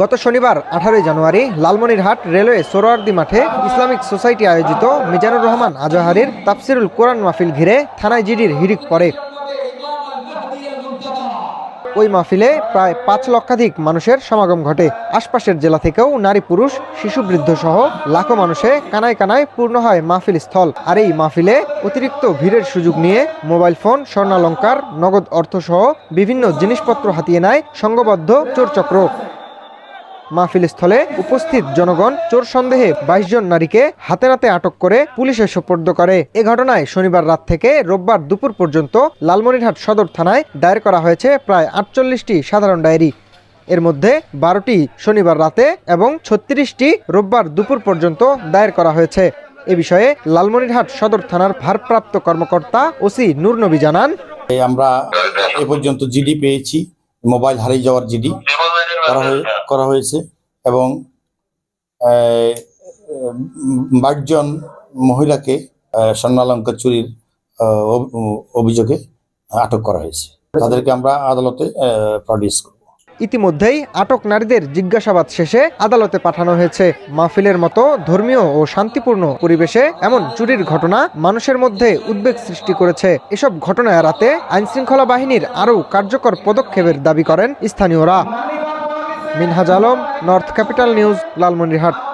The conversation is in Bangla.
গত শনিবার, আঠারোই জানুয়ারি, লালমনিরহাট রেলওয়ে সোরোয়ার্দি মাঠে ইসলামিক সোসাইটি আয়োজিত মিজানুর রহমান আজহারির তাফসিরুল কোরআন মাহফিল ঘিরে থানায় জিডির হিড়িক পড়ে। ওই মাহফিলে প্রায় পাঁচ লক্ষাধিক মানুষের সমাগম ঘটে। আশপাশের জেলা থেকেও নারী, পুরুষ, শিশু, বৃদ্ধ সহ লাখো মানুষে কানায় কানায় পূর্ণ হয় মাহফিল স্থল। আর এই মাহফিলে অতিরিক্ত ভিড়ের সুযোগ নিয়ে মোবাইল ফোন, স্বর্ণালঙ্কার, নগদ অর্থ সহ বিভিন্ন জিনিসপত্র হাতিয়ে নেয় সংঘবদ্ধ চোরচক্র। মাহফিল স্থলে উপস্থিত জনগণ চোর সন্দেহে বাইশ জন নারীকে হাতে নাতে আটক করে পুলিশে সোপর্দ করে। এ ঘটনায় শনিবার রাত থেকে রোববার দুপুর পর্যন্ত লালমনিরহাট সদর থানায় দায়ের করা হয়েছে প্রায় আটচল্লিশটি সাধারণ ডায়েরি। এর মধ্যে বারোটি শনিবার রাতে এবং ছত্রিশটি রোববার দুপুর পর্যন্ত দায়ের করা হয়েছে। এ বিষয়ে লালমনিরহাট সদর থানার ভারপ্রাপ্ত কর্মকর্তা ওসি নূর নবী জানান আমরা এ পর্যন্ত জিডি পেয়েছি, মোবাইল হারিয়ে যাওয়ার জিডি। করা করা হয়েছে এবং বাইশ জন মহিলাকে স্বর্ণালঙ্কার চুরির অভিযোগে আটক করা হয়েছে। তাদেরকে আমরা আদালতে প্রডিউস করব। ইতিমধ্যেই আটক নারীদের জিজ্ঞাসাবাদ শেষে আদালতে পাঠানো হয়েছে মাহফিলের মতো ধর্মীয় ও শান্তিপূর্ণ পরিবেশে এমন চুরির ঘটনা মানুষের মধ্যে উদ্বেগ সৃষ্টি করেছে। এসব ঘটনা এড়াতে আইনশৃঙ্খলা বাহিনীর আরও কার্যকর পদক্ষেপের দাবি করেন স্থানীয়রা। Minhaj Alam North Capital News Lalmonirhat.